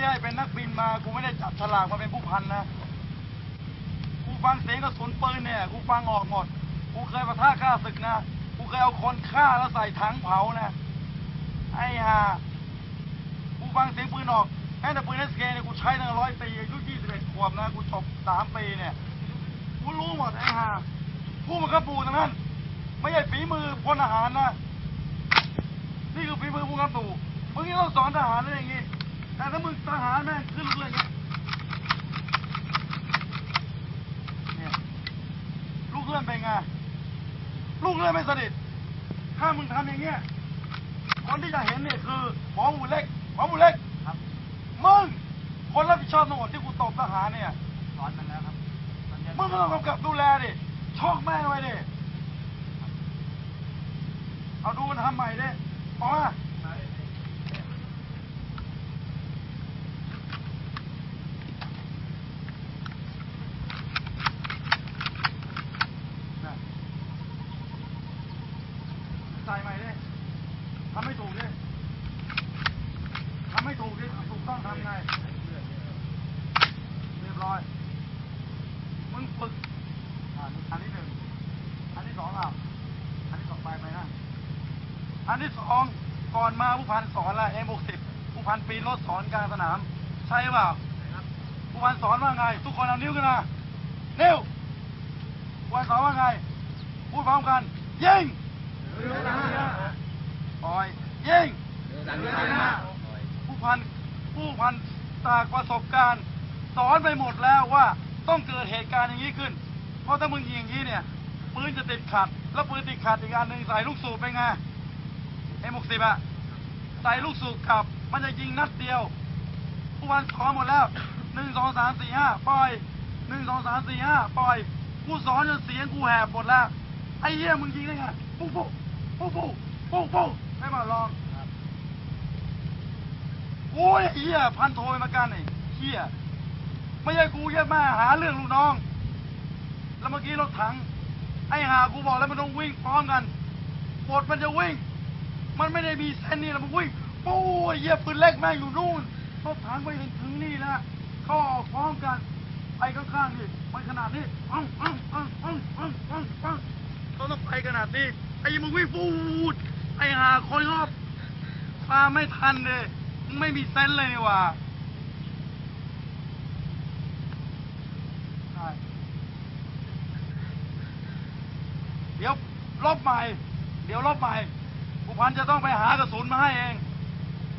ใช่เป็นนักบินมา กูไม่ได้จับฉลากมาเป็นผู้พันนะ กูฟังเสียงกระสุนปืนเนี่ย กูฟังออกหมด กูเคยประท่าฆ่าศึกนะ กูเคยเอาคนฆ่าแล้วใส่ถังเผานะ ไอ้ห่า กูฟังเสียงปืนออกแม้แต่ปืนเอสเคเนี่ยกูใช้ตั้งร้อยปีอายุยี่สิบเอ็ดขวบนะ กูจบสามปีเนี่ย กูรู้หมดไอ้ห่าผู้บังคับหมู่ทั้งนั้น ไม่ใช่ฝีมือพลทหารนะ นี่คือฝีมือผู้บังคับหมู่มึงนี่ต้องสอนทหารอะไรอย่างงี้ แต่ถ้ามึงทหารแม่งขึ้นลูกเรืออย่างเงี้ยเนี่ยลูกเรือเป็นไงลูกเรือไม่สนิทถ้ามึงทำอย่างเงี้ยคนที่จะเห็นเนี่ยคือหมอหมูเล็กหมอหมูเล็กครับมึงคนรับผิดชอบทั้งหมดที่กูตบทหารเนี่ยสอนมันแล้วครับนจะมึงก็ต้องกำกับดูแลดิชอกแม่งไว้ดิเอาดูมันทำใหม่ดิออกมาน่ะใส่ใหม่ดิทำให้ถูกดิทำให้ถูกดิถูกต้องทำไง เรียบร้อย มึงฝึกอ่าอันที่หนึ่ง อันที่สองอะอันที่สองไปไหมนะ อันที่สองก่อนมาผู้พันสอนละเอ็มหกสิบผู้พันปีนรถสอนกลางสนาม ใช่เปล่าผู้พันสอนว่าไง ทุกคนเอานิ้วขึ้นมานิ้วผู้พันสอนว่าไง พูดพร้อมกันยิงปล่อยยิงผู้พันผู้พันจากประสบการณ์ สอนไปหมดแล้วว่าต้องเกิดเหตุการณ์อย่างนี้ขึ้น เพราะถ้ามึงยิงอย่างนี้เนี่ยปืนจะติดขัด แล้วปืนติดขัดอีกอันหนึ่งใส่ลูกสูบเป็นไง เอ็มหกสิบอะใส่ลูกสูบกลับ มันจะยิงนัดเดียว ผู้พันสอนหมดแล้วหนึ่งสองสามสี่ห้าปล่อยหนึ่งสองสามสี่ห้าปล่อย กูสอนจนเสียงกูแหบหมดแล้ว ไอ้เหี้ยมึงยิงได้ไงปุ๊บปุ๊บปุ๊บปุ๊บปุ๊บปุ๊บไม่มาลองโอ้ยเหี้ยพันโทยมากันไอ้เหี้ยไม่ใช่กูเหี้ยแม่หาเรื่องลูกน้อง แล้วเมื่อกี้รถถัง ไอ้หากูบอกแล้วมันต้องวิ่งพร้อมกันบทมันจะวิ่ง มันไม่ได้มีเส้นนี่แล้วมันวิ่งปู้ยเหี้ยปืนเล็กแม่งอยู่นู่นรถถังไปถึงถึงนี่แล้วเขาออกพร้อมกันไปข้างๆนี่มันขนาดนี้ปังปังปังปังปังปังปังเขาต้องไปขนาดนี้ไอ้มึงวิ่งปูดไอ้หาคนรอบตาไม่ทันเลยมึงไม่มีเซนเลยนี่ว่าใช่เดี๋ยวลบใหม่ เดี๋ยวลบใหม่ ผู้พันจะต้องไปหากระสุนมาให้เอง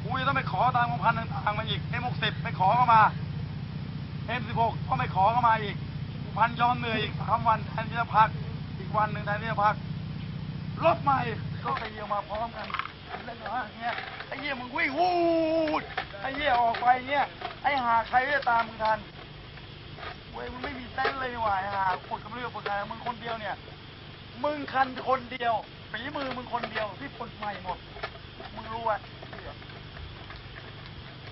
กูจะต้องไปขอตามผู้พันต่างๆมาอีก M60 ไปขอเข้ามา M16 ก็ไปขอเข้ามาอีกผู้พันยอมเหนื่อยอีกสามวันแทนที่จะพัก อีกวันหนึ่งแทนที่จะพักรถใหม่ก็ตีออกมาพร้อมกันเล่นออย่างเงี้ยไอ้เหี้ยมึงวิ่งวูดไอ้เหี้ยออกไปเงี้ยไอ้หาใครจะตามมึงทันเว้ยมึงไม่มีเส้นเลยนี่หว่าไอ้หาปวดกำเรือปวดกายมึงคนเดียวเนี่ย มึงคันคนเดียว ฝีมือมึงคนเดียวที่คนใหม่หมด มึงรู้อะ